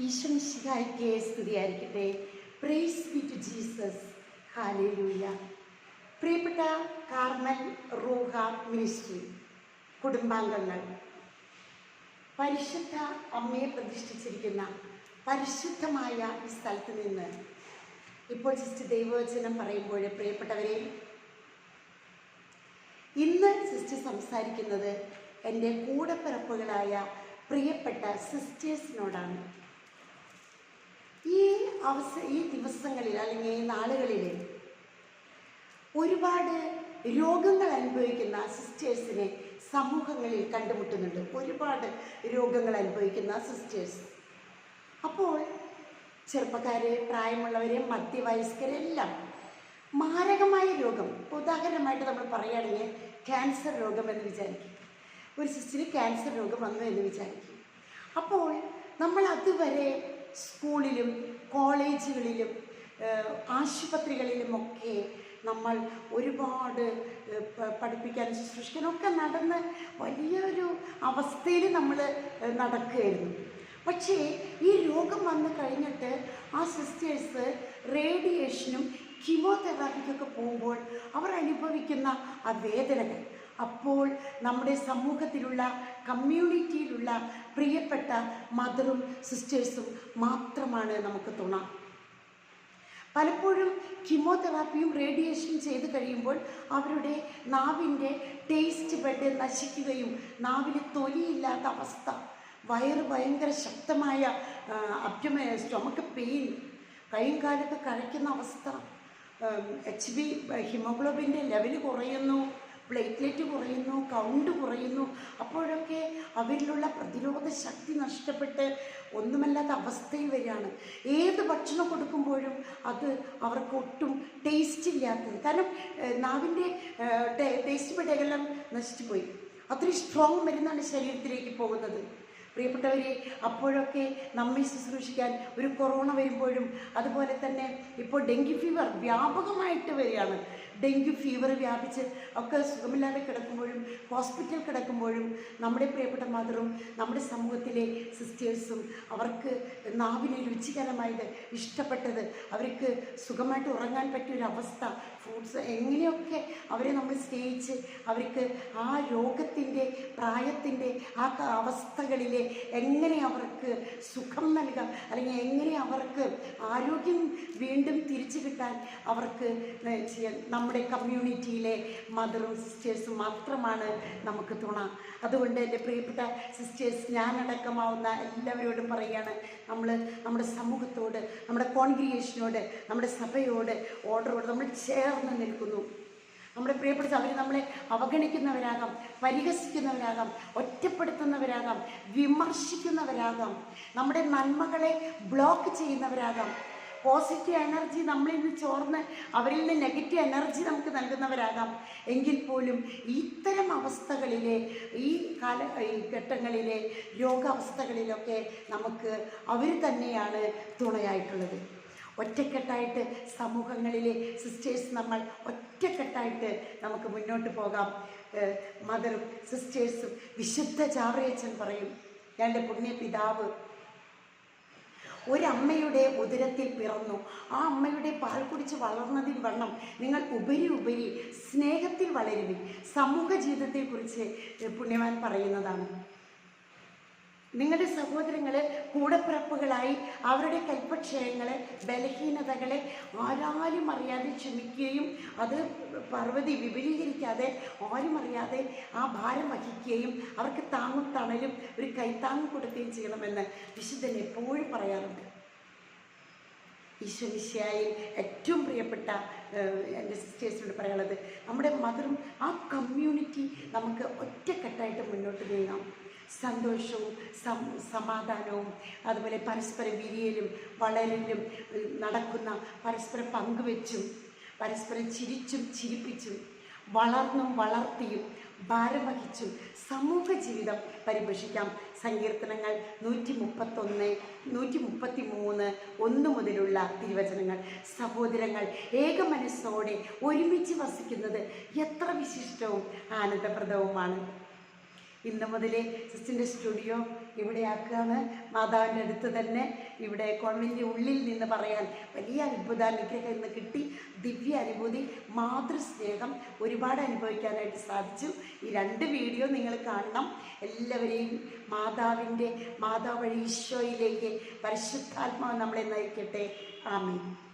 ഈശ്വമിശിഹായിക്ക് സ്തുതിയായിരിക്കട്ടെ. Praise be to Jesus hallelujah പ്രിയപ്പെട്ട Carmel Ruha ministry കുടുംബാംഗങ്ങൾ പരിശുദ്ധ അമ്മയെ പ്രതിഷ്ഠിച്ചിരിക്കുന്ന പരിശുദ്ധമായ ഈ സ്ഥലത്ത് നിന്ന് ഇപ്പോൾ സിസ്റ്റർ ദൈവവചനം പറയുമ്പോൾ പ്രിയപ്പെട്ടവരെ ഇന്ന് സിസ്റ്റർ സംസാരിക്കുന്നത് എന്റെ കൂടപ്പിറപ്പുകളായ പ്രിയപ്പെട്ട സിസ്റ്റേഴ്സിനോടാണ് ഈ അവസ ഈ ദിവസങ്ങളിൽ അല്ലെങ്കിൽ ഈ നാളുകളിൽ ഒരുപാട് രോഗങ്ങൾ അനുഭവിക്കുന്ന സിസ്റ്റേഴ്സിനെ സമൂഹങ്ങളിൽ കണ്ടുമുട്ടുന്നുണ്ട്. ഒരുപാട് രോഗങ്ങൾ അനുഭവിക്കുന്ന സിസ്റ്റേഴ്സ്. അപ്പോൾ ചെറുപ്പക്കാരെ പ്രായമുള്ളവരെ മധ്യവയസ്കരെല്ലാം മാരകമായ രോഗം. ഉദാഹരണമായിട്ട് നമ്മൾ പറയുകയാണെങ്കിൽ ക്യാൻസർ രോഗം എന്ന് വിചാരിക്കും. ഒരു സിസ്റ്റിന് ക്യാൻസർ രോഗം വന്നു എന്ന് വിചാരിക്കും. അപ്പോൾ നമ്മൾ അതുവരെ സ്കൂളിലും കോളേജുകളിലും ആശുപത്രികളിലുമൊക്കെ നമ്മൾ ഒരുപാട് പഠിപ്പിക്കാൻ പ- പഠിപ്പിക്കാനും ശുശ്രൂഷിക്കാനും ഒക്കെ നടന്ന് വലിയൊരു അവസ്ഥയിൽ നമ്മൾ നടക്കുകയായിരുന്നു. പക്ഷേ ഈ രോഗം വന്നു കഴിഞ്ഞിട്ട് ആ സിസ്റ്റേഴ്സ് റേഡിയേഷനും കീമോതെറാപ്പിക്കൊക്കെ പോകുമ്പോൾ അവർ അനുഭവിക്കുന്ന ആ വേദനകൾ അപ്പോൾ നമ്മുടെ സമൂഹത്തിലുള്ള കമ്മ്യൂണിറ്റിയിലുള്ള പ്രിയപ്പെട്ട മദറും സിസ്റ്റേഴ്സും മാത്രമാണ് നമുക്ക് തുണ. പലപ്പോഴും കീമോതെറാപ്പിയും റേഡിയേഷനും ചെയ്ത് കഴിയുമ്പോൾ അവരുടെ നാവിന്റെ ടേസ്റ്റ് ബെഡ് നശിക്കുകയും നാവിൽ തൊലിയില്ലാത്ത അവസ്ഥ വയറ് ഭയങ്കര ശക്തമായ അഭ്യമ സ്റ്റൊമക്ക് പെയിൻ കൈയും കാലൊക്കെ കഴിക്കുന്ന അവസ്ഥ എച്ച് ബി ഹിമോഗ്ലോബിന്റെ ലെവൽ കുറയുന്നു. പ്ലേറ്റ്ലെറ്റ് കുറയുന്നു കൗണ്ട് കുറയുന്നു. അപ്പോഴൊക്കെ അവരിലുള്ള പ്രതിരോധ ശക്തി നഷ്ടപ്പെട്ട് ഒന്നുമല്ലാത്ത അവസ്ഥയിൽ വരികയാണ്. ഏത് ഭക്ഷണം കൊടുക്കുമ്പോഴും അത് അവർക്ക് ഒട്ടും ടേസ്റ്റ് ഇല്ലാത്തത്. കാരണം നാവിന്റെ ടേസ്റ്റ് പെടകളെല്ലാം നശിച്ചു പോയി അത്രയും സ്ട്രോങ് മരുന്നാണ് ശരീരത്തിലേക്ക് പോകുന്നത്. പ്രിയപ്പെട്ടവരെ അപ്പോഴൊക്കെ നമ്മെ ശുശ്രൂഷിക്കാൻ ഒരു കൊറോണ വരുമ്പോഴും അതുപോലെ തന്നെ ഇപ്പോൾ ഡെങ്കി ഫീവർ വ്യാപകമായിട്ട് വരികയാണ്. ഡെങ്കി ഫീവർ വ്യാപിച്ച് ഒക്കെ സുഖമില്ലാതെ കിടക്കുമ്പോഴും ഹോസ്പിറ്റൽ കിടക്കുമ്പോഴും നമ്മുടെ പ്രിയപ്പെട്ട മദറും നമ്മുടെ സമൂഹത്തിലെ സിസ്റ്റേഴ്സും അവർക്ക് നാവിന് രുചികരമായത് ഇഷ്ടപ്പെട്ടത് അവർക്ക് സുഖമായിട്ട് ഉറങ്ങാൻ പറ്റിയൊരവസ്ഥ ഫ്രൂട്ട്സ് എങ്ങനെയൊക്കെ അവരെ നമ്മൾ സ്നേഹിച്ച് അവർക്ക് ആ രോഗത്തിന്റെ പ്രായത്തിന്റെ ആ ക- അവസ്ഥകളിലെ എങ്ങനെ അവർക്ക് സുഖം നൽകാം അല്ലെങ്കിൽ എങ്ങനെ അവർക്ക് ആരോഗ്യം വീണ്ടും തിരിച്ചു കിട്ടാൻ അവർക്ക് നമ്മുടെ കമ്മ്യൂണിറ്റിയിലെ മദറും സിസ്റ്റേഴ്സും മാത്രമാണ് നമുക്ക് തുണ. അതുകൊണ്ട് എന്റെ പ്രിയപ്പെട്ട സിസ്റ്റേഴ്സ് ഞാനടക്കമാവുന്ന എല്ലാവരോടും പറയുകയാണ് നമ്മൾ നമ്മുടെ സമൂഹത്തോട് നമ്മുടെ കോൺഗ്രിഗേഷനോട് നമ്മുടെ സഭയോട് ഓർഡറോട് നമ്മൾ ചേർന്ന് നിൽക്കുന്നു. നമ്മുടെ പ്രിയപ്പെട്ട അവർ നമ്മളെ അവഗണിക്കുന്നവരാകാം പരിഹസിക്കുന്നവരാകാം ഒറ്റപ്പെടുത്തുന്നവരാകാം വിമർശിക്കുന്നവരാകാം നമ്മുടെ നന്മകളെ ബ്ലോക്ക് ചെയ്യുന്നവരാകാം. പോസിറ്റീവ് എനർജി നമ്മളിൽ നിന്ന് ചോർന്ന് അവരിൽ നിന്ന് നെഗറ്റീവ് എനർജി നമുക്ക് നൽകുന്നവരാകാം. എങ്കിൽ പോലും ഇത്തരം അവസ്ഥകളിലെ ഈ കാല ഈ ഘട്ടങ്ങളിലെ രോഗാവസ്ഥകളിലൊക്കെ നമുക്ക് അവർ തന്നെയാണ് തുണയായിട്ടുള്ളത്. ഒറ്റക്കെട്ടായിട്ട് സമൂഹങ്ങളിലെ സിസ്റ്റേഴ്സ് നമ്മൾ ഒറ്റക്കെട്ടായിട്ട് നമുക്ക് മുന്നോട്ട് പോകാം. മദറും സിസ്റ്റേഴ്സും വിശുദ്ധ ചാവറയച്ചൻ പറയും എന്റെ പുണ്യ പിതാവ്. ഒരമ്മയുടെ ഉദരത്തിൽ പിറന്നു. ആ അമ്മയുടെ പാൽ കുടിച്ച് വളർന്നതിൽ വണ്ണം നിങ്ങൾ ഉപരി ഉപരി സ്നേഹത്തിൽ വളരുവിൻ. സമൂഹ ജീവിതത്തെക്കുറിച്ച് പുണ്യവാൻ പറയുന്നതാണ്. നിങ്ങളുടെ സഹോദരങ്ങളെ കൂടപ്പിറപ്പുകളായി അവരുടെ കൽപ്പക്ഷയങ്ങളെ ബലഹീനതകളെ ആരാലും അറിയാതെ ക്ഷമിക്കുകയും അത് പർവതി വിപുലീകരിക്കാതെ ആരും അറിയാതെ ആ ഭാരം വഹിക്കുകയും അവർക്ക് താങ്ങും തണലും ഒരു കൈത്താങ്ങും കൊടുക്കുകയും ചെയ്യണമെന്ന് വിശുദ്ധൻ എപ്പോഴും പറയാറുണ്ട്. ഈശ്വമിശയായി ഏറ്റവും പ്രിയപ്പെട്ട എന്റെ സിസ്റ്റേഴ്സിനോട് പറയാനുള്ളത് നമ്മുടെ മദറും ആ കമ്മ്യൂണിറ്റി നമുക്ക് ഒറ്റക്കെട്ടായിട്ട് മുന്നോട്ട് നീങ്ങാം. സന്തോഷവും സമാധാനവും അതുപോലെ പരസ്പര വിരിയലും വളരലും നടക്കുന്ന പരസ്പരം പങ്കുവെച്ചും പരസ്പരം ചിരിച്ചും ചിരിപ്പിച്ചും വളർന്നും വളർത്തിയും ഭാരം വഹിച്ചും സമൂഹ ജീവിതം പരിപോഷിക്കാം. സങ്കീർത്തനങ്ങൾ നൂറ്റി മുപ്പത്തൊന്ന് നൂറ്റി മുപ്പത്തി മൂന്ന് ഒന്ന് മുതലുള്ള തിരുവചനങ്ങൾ. സഹോദരങ്ങൾ ഏക മനസ്സോടെ ഒരുമിച്ച് വസിക്കുന്നത് എത്ര വിശിഷ്ടവും ആനന്ദപ്രദവുമാണ്. ഇന്ന് മുതലേ സിസ്റ്റിന്റെ സ്റ്റുഡിയോ ഇവിടെ ആക്കുകയാണ്. മാതാവിന്റെ അടുത്ത് തന്നെ ഇവിടെ കോൺവെന്റിന്റെ ഉള്ളിൽ നിന്ന് പറയാൻ വലിയ അത്ഭുതാനുഗ്രഹം ഇന്ന് കിട്ടി. ദിവ്യ അനുഭൂതി മാതൃസ്നേഹം ഒരുപാട് അനുഭവിക്കാനായിട്ട് സാധിച്ചു. ഈ രണ്ട് വീഡിയോ നിങ്ങൾ കാണണം. എല്ലാവരെയും മാതാവിന്റെ മാതാവ് ഈശോയിലേക്ക് പരിശുദ്ധാത്മാവ് നമ്മളെ നയിക്കട്ടെ. ആമീൻ.